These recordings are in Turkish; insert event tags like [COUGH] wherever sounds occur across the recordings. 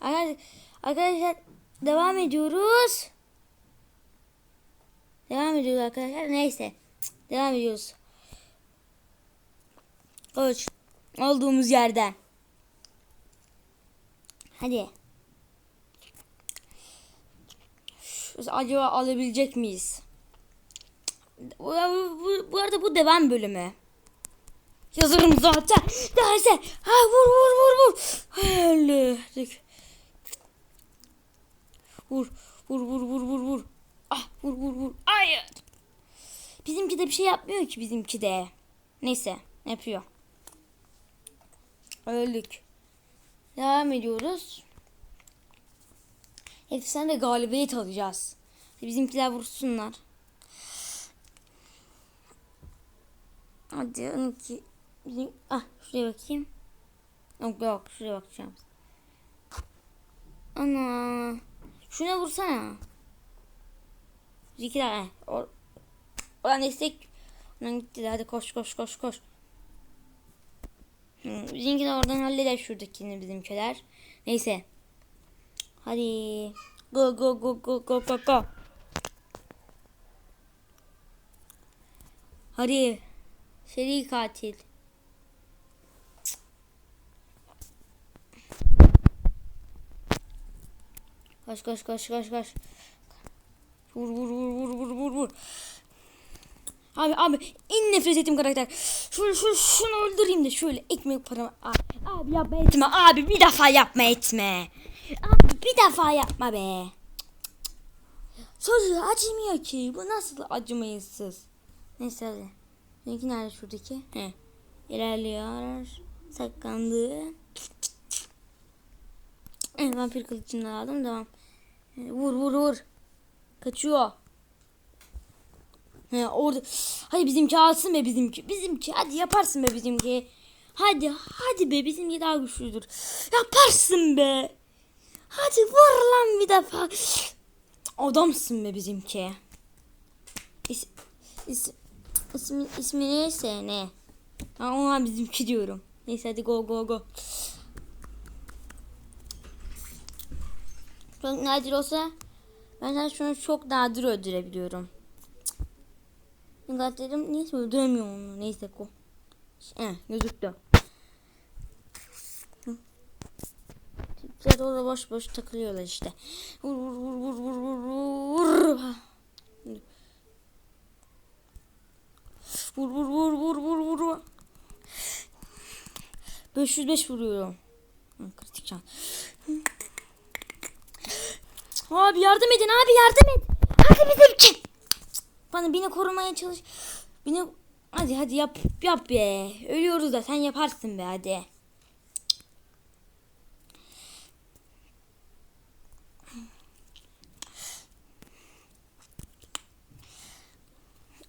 Arkadaşlar, devam ediyoruz. Devam ediyoruz arkadaşlar. Neyse. Devam ediyoruz. Koç. Olduğumuz yerden. Hadi. Acaba alabilecek miyiz? Bu, bu, bu arada bu devam bölümü. Yazarım zaten. Derse. Ha vur vur vur vur. Öldük. Vur vur vur vur vur vur. Ah vur vur vur. Hayır. Bizimki de bir şey yapmıyor ki bizimki de. Neyse yapıyor. Öldük. Devam ediyoruz. Efsane galibiyet alacağız. Bizimkiler vursunlar. Hadi 12. Bizim, ah şuraya bakayım. Yok yok şuraya bakacağım. Ana. Şuna vursana. Bizimkiler. eh, Or Oradan destek. Oradan gitti. Hadi koş koş koş koş. Hmm, Bizimkiler oradan halleder şuradakini bizimkiler. Neyse. Hadi. Go go go go go go go. Hadi. Seri katil. Koş koş koş koş koş. Vur vur vur vur vur vur vur. Abi abi en nefret ettiğim karakter. Şunu, şunu, şunu öldüreyim de şöyle ekmek paramı. Abi, abi yapma etme abi bir defa yapma etme. Abi bir defa yapma be. Çocuğu acımıyor ki. Bu nasıl acımayısız. Neyse hadi. Benimki nerede şuradaki? He. İlerliyor. Saklandı. Evet, vampir kılıcını aldım. Devam. Vur vur vur. Kaçıyor. He orada. Hadi bizimki alsın be bizimki. Bizimki hadi yaparsın be bizimki. Hadi hadi be bizimki daha güçlüdür. Yaparsın be. Hadi vur lan bir defa. Adamsın be bizimki. İs, is, ismi, ismi neyse ne. Ha, ona bizimki diyorum. Neyse hadi go go go. Çok nadir olsa ben sana şunu çok nadir öldürebiliyorum. Karakterim neyse öldüremiyorum onu. Neyse ko. Eh gözüktü. Tipler orada boş boş takılıyorlar işte. Vur vur vur vur vur vur vur. Vur vur vur vur vur vur. 505 vuruyorum. Kritik can. Abi yardım edin abi yardım et. Hadi bizimki. Bana beni korumaya çalış. Beni hadi hadi yap yap be. Ölüyoruz da sen yaparsın be hadi.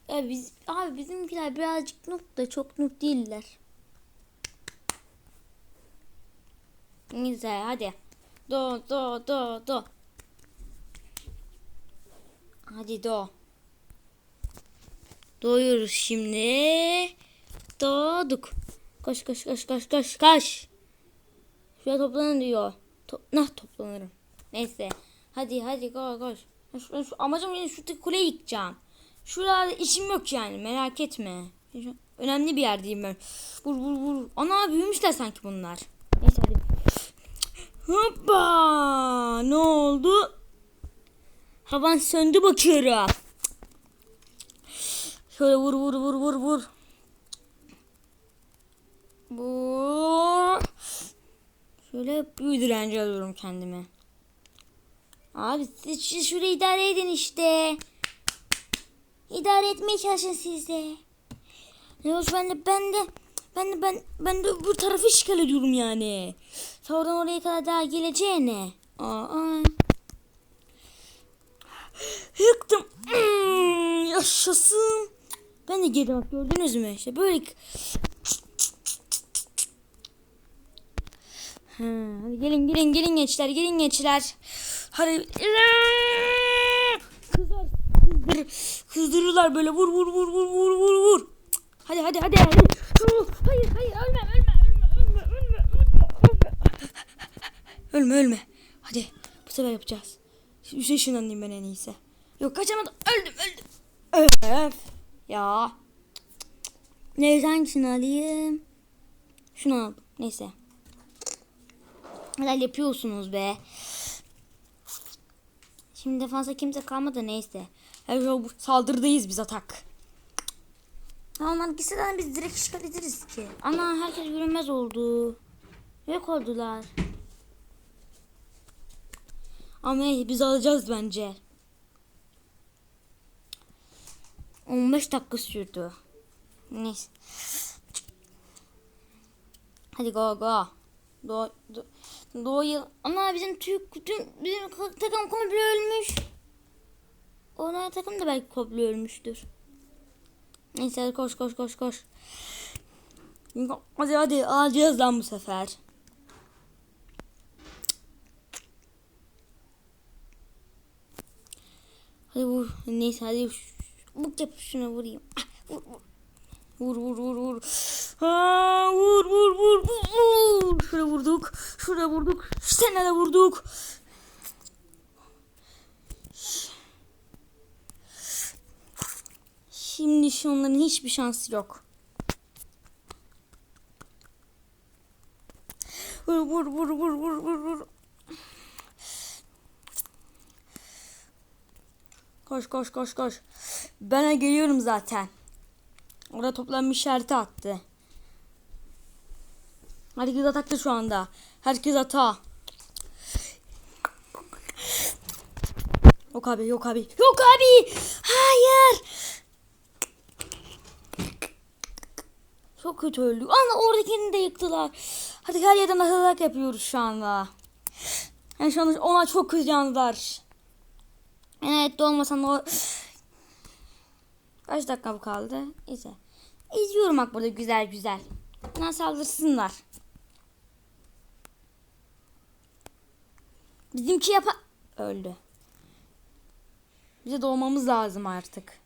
Ya biz abi bizimkiler birazcık noob da çok noob değiller. Güzel hadi. Do do do do. Hadi do. Doğuyoruz şimdi. Doğduk. Koş koş koş koş koş koş. Şuraya toplanın diyor. To nah toplanırım. Neyse. Hadi hadi koş koş. Şu, şu, amacım yine şuradaki kuleyi yıkacağım. Şurada işim yok yani merak etme. Şu- Önemli bir yerdeyim ben. Vur vur vur. Ana büyümüşler sanki bunlar. Neyse hadi. Hoppa! Ne oldu? Havan söndü bakıyorum. Şöyle vur vur vur vur vur. Vur. Şöyle büyü direnci alıyorum kendime. Abi siz şurayı idare edin işte. İdare etmeye çalışın siz de. Ne olsun ben de ben de ben de ben ben de bu tarafı işgal ediyorum yani. Sonradan oraya kadar daha geleceğine. Aa. Yıktım. Hmm, yaşasın. Ben de geri bak gördünüz mü? İşte böyle. Ha, hadi gelin gelin gelin gençler gelin gençler. Hadi. Kızlar kızdır, kızdırırlar böyle vur vur vur vur vur vur vur. Hadi hadi hadi. hadi. Hayır hayır ölme ölme ölme ölme ölme ölme. Ölme ölme. Hadi bu sefer yapacağız. Üste ışınlanayım ben en iyisi. Yok kaçamadım. Öldüm öldüm. Öf. Ya. Neyse hangisini alayım? Şunu al. Neyse. Helal yapıyorsunuz be. Şimdi defansa kimse kalmadı neyse. Her şey bu saldırıdayız biz atak. Onlar gitseler biz direkt işgal ederiz ki. Ana herkes görünmez oldu. Yok oldular. Ama biz alacağız bence. 15 dakika sürdü. Neyse. Hadi go go. Do, do, doğu Ana bizim Türk bütün bizim takım komple ölmüş. Onlar takım da belki komple ölmüştür. Neyse koş koş koş koş. Hadi hadi alacağız lan bu sefer. Hadi vur. Neyse hadi. Buk yap şuna vurayım. Ah, vur vur. Vur vur vur vur. Ha, vur vur vur vur. Şuraya vurduk. Şuraya vurduk. Sana da vurduk. Şimdi onların hiçbir şansı yok. Vur vur vur vur vur vur vur. Koş koş koş koş. Ben geliyorum zaten. Orada toplanmış işareti attı. Herkes atakta şu anda. Herkes ata. Yok abi yok abi. Yok abi. Hayır. Çok kötü öldü. Ana oradakini de yıktılar. Hadi her yerden atarak yapıyoruz şu anda. Yani şu anda ona çok kötü Evet olmasan o... Kaç dakika bu kaldı? İşte. İzliyorum bak burada güzel güzel. Bana saldırsınlar. Bizimki yapa... Öldü. Bize doğmamız lazım artık.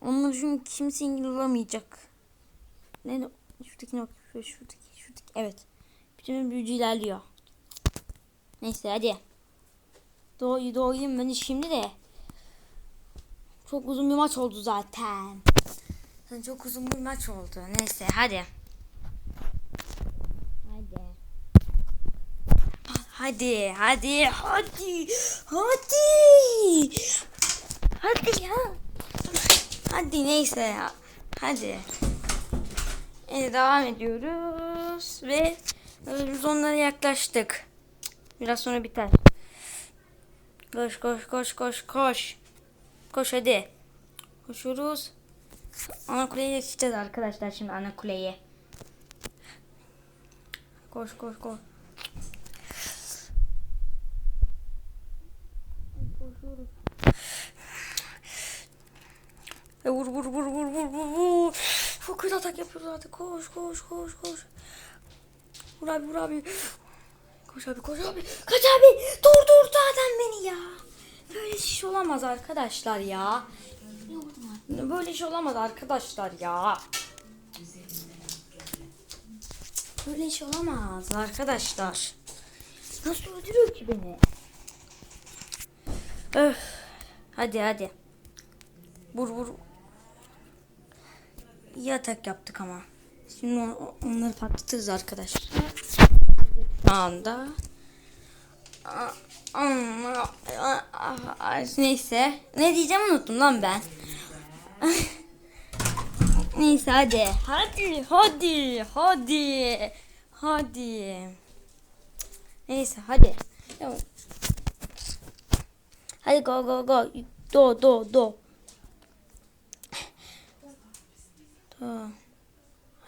Onun çünkü kimse engel olamayacak. Ne? Şuradaki nokta. Şuradaki, şuradaki. Evet. Bütün büyücü ilerliyor. Neyse hadi. Doğ doğayım ben şimdi de. Çok uzun bir maç oldu zaten. Yani çok uzun bir maç oldu. Neyse hadi. Hadi. Hadi, hadi, hadi, hadi. Hadi ya. Hadi neyse ya. Hadi. Evet devam ediyoruz ve biz onlara yaklaştık. Biraz sonra biter. Koş koş koş koş koş. Koş hadi. Koşuyoruz. Ana kuleye geçeceğiz arkadaşlar şimdi ana kuleye. Koş koş koş. Koşuyoruz. E vur vur vur vur vur vur vur. Çok kötü atak yapıyoruz artık. Koş koş koş koş. Vur abi vur abi. Koş abi koş abi. Kaç abi. Dur dur zaten beni ya. Böyle iş olamaz arkadaşlar ya. Böyle iş olamaz arkadaşlar ya. Böyle iş olamaz arkadaşlar. Nasıl öldürüyor ki beni? Öf. Hadi hadi. Vur vur. İyi atak yaptık ama. Şimdi on- onları patlatırız arkadaşlar. Anda. Neyse. Ne diyeceğim unuttum lan ben. [LAUGHS] Neyse hadi. Hadi hadi hadi. Hadi. Neyse hadi. Hadi go go go. Do do do. Do.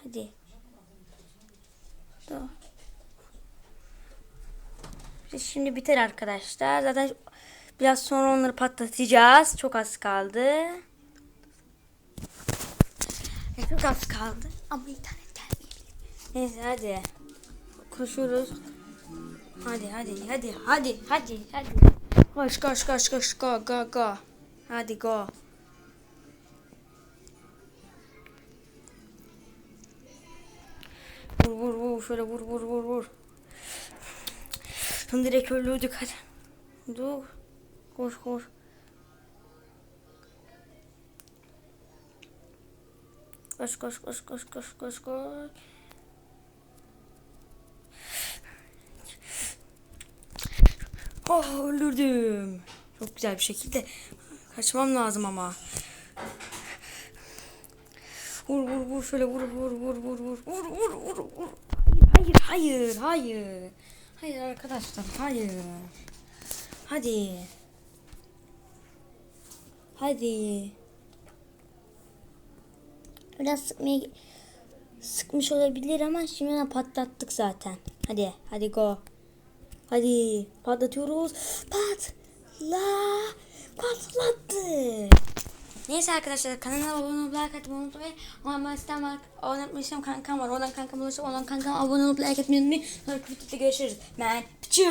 Hadi. Do. Şimdi biter arkadaşlar. Zaten biraz sonra onları patlatacağız. Çok az kaldı. Çok az kaldı. Ama internet gelmeyebilir. Neyse hadi. Koşuyoruz. Hadi hadi hadi hadi hadi hadi. Koş koş koş koş go go go. Hadi go. Vur vur vur şöyle vur vur vur vur. Bunu direkt öldürdük hadi. Dur. Koş koş. Koş koş koş koş koş koş koş. Oh öldürdüm. Çok güzel bir şekilde kaçmam lazım ama. Vur vur vur şöyle vur vur vur vur vur vur vur vur. Hayır hayır hayır hayır. Hayır arkadaşlar hayır. Hadi. Hadi. Biraz sıkmaya sıkmış olabilir ama şimdiden patlattık zaten. Hadi hadi go. Hadi patlatıyoruz. Patla. Patlattı. Neyse arkadaşlar kanala abone olup like atmayı unutmayın. Ama ben sistem var. Abone etmeyi istiyorum kankam var. Oradan kankam olursa oradan kankam abone olup like atmayı unutmayın. Sonraki videoda görüşürüz. Ben Pichu.